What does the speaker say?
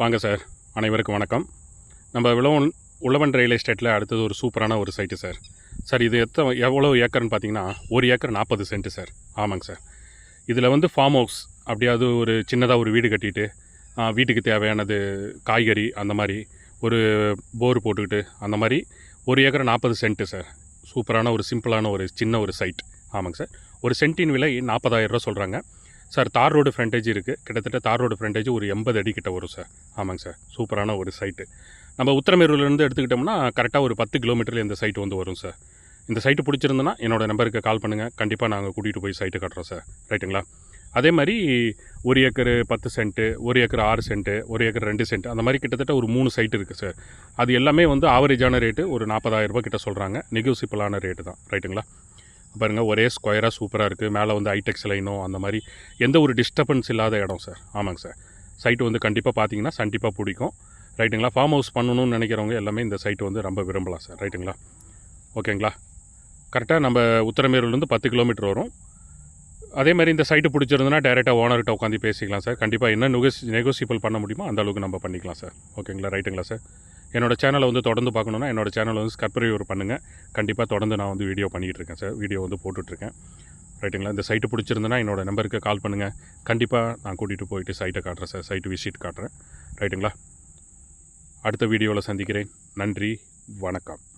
வாங்க சார். அனைவருக்கும் வணக்கம். நம்ம விளவன் உழவன் ரயில்வே எஸ்டேட்டில் அடுத்தது ஒரு சூப்பரான ஒரு சைட்டு சார். சார் இது எத்த எவ்வளோ ஏக்கர்னு பார்த்தீங்கன்னா ஒரு ஏக்கர் நாற்பது சென்ட் சார். ஆமாங்க சார். இதில் வந்து ஃபார்ம் ஹவுஸ் அப்படியாவது ஒரு சின்னதாக ஒரு வீடு கட்டிட்டு வீட்டுக்கு தேவையானது காய்கறி அந்த மாதிரி ஒரு போர் போட்டுக்கிட்டு அந்த மாதிரி ஒரு ஏக்கர் நாற்பது சென்ட்டு சார். சூப்பரான ஒரு சிம்பிளான ஒரு சின்ன ஒரு சைட் ஆமாங்க சார். ஒரு சென்ட்டின் விலை நாற்பதாயிரரூவா சொல்கிறாங்க சார் தார் ரோடு ஃப்ரண்டேஜ் இருக்குது கிட்டத்தட்ட தார் ரோடு ஃப்ரண்டேஜ் ஒரு எண்பது அடி கிட்ட வரும் சார். ஆமாங்க சார். சூப்பரான ஒரு சைட்டு நம்ம உத்தரமேரூர்லேருந்து எடுத்துக்கிட்டோம்னா கரெக்டாக ஒரு பத்து கிலோமீட்டரில் இந்த சைட்டு வந்து வரும் சார். இந்த சைட்டு பிடிச்சிருந்தனா என்னோடய நம்பருக்கு கால் பண்ணுங்கள் கண்டிப்பாக நாங்கள் கூட்டிகிட்டு போய் சைட்டு கட்டுறோம் சார். ரைட்டுங்களா அதே மாதிரி ஒரு ஏக்கர் பத்து சென்ட்டு ஒரு ஏக்கர் ஆறு சென்ட்டு ஒரு ஏக்கர் ரெண்டு சென்ட் அந்த மாதிரி கிட்டத்தட்ட ஒரு மூணு சைட் இருக்குது சார். அது எல்லாமே வந்து ஆவரேஜான ரேட்டு ஒரு நாற்பதாயிரரூபா கிட்ட சொல்கிறாங்க நெகோசிபிளான ரேட்டு தான். ரைட்டுங்களா பாருங்கள் ஒரே ஸ்கொயராக சூப்பராக இருக்குது மேலே வந்து ஐடெக்ஸ் லைனோ அந்த மாதிரி எந்த ஒரு டிஸ்டர்பன்ஸ் இல்லாத இடம் சார் ஆமாங்க சார் சைட்டு வந்து கண்டிப்பாக பார்த்தீங்கன்னா கண்டிப்பாக பிடிக்கும். ரைட்டுங்களா ஃபார்ம் ஹவுஸ் பண்ணணும்னு நினைக்கிறவங்க எல்லாமே இந்த சைட்டு வந்து ரொம்ப விரும்பலாம் சார் ரைட்டுங்களா ஓகேங்களா கரெக்டாக நம்ம உத்தரமேரூர்லேருந்து பத்து கிலோமீட்டர் வரும். அதே மாதிரி இந்த சைட்டு பிடிச்சிருந்தனா டேரெக்டாக ஓனர்கிட்ட உட்காந்து பேசிக்கலாம் சார் கண்டிப்பாக என்ன நெகோசி நெகோசியபிள் பண்ண முடியுமோ அந்த அளவுக்கு நம்ம பண்ணிக்கலாம் சார் ஓகேங்களா ரைட்டுங்களா சார் என்னோடய சேனலை வந்து தொடர்ந்து பார்க்கணுன்னா என்னோடய சேனலை வந்து ஸ்கர்பரிவர் பண்ணுங்கள் கண்டிப்பாக தொடர்ந்து நான் வந்து வீடியோ பண்ணிகிட்டு இருக்கேன் சார். வீடியோ வந்து போட்டுட்ருக்கேன் ரைட்டுங்களா இந்த சைட்டு பிடிச்சிருந்தனா என்னோடய நம்பருக்கு கால் பண்ணுங்கள் கண்டிப்பாக நான் கூட்டிகிட்டு போயிட்டு சைட்டை காட்டுறேன் சார். சைட்டு விசிட் காட்டுறேன். ரைட்டுங்களா அடுத்த வீடியோவில் சந்திக்கிறேன். நன்றி. வணக்கம்.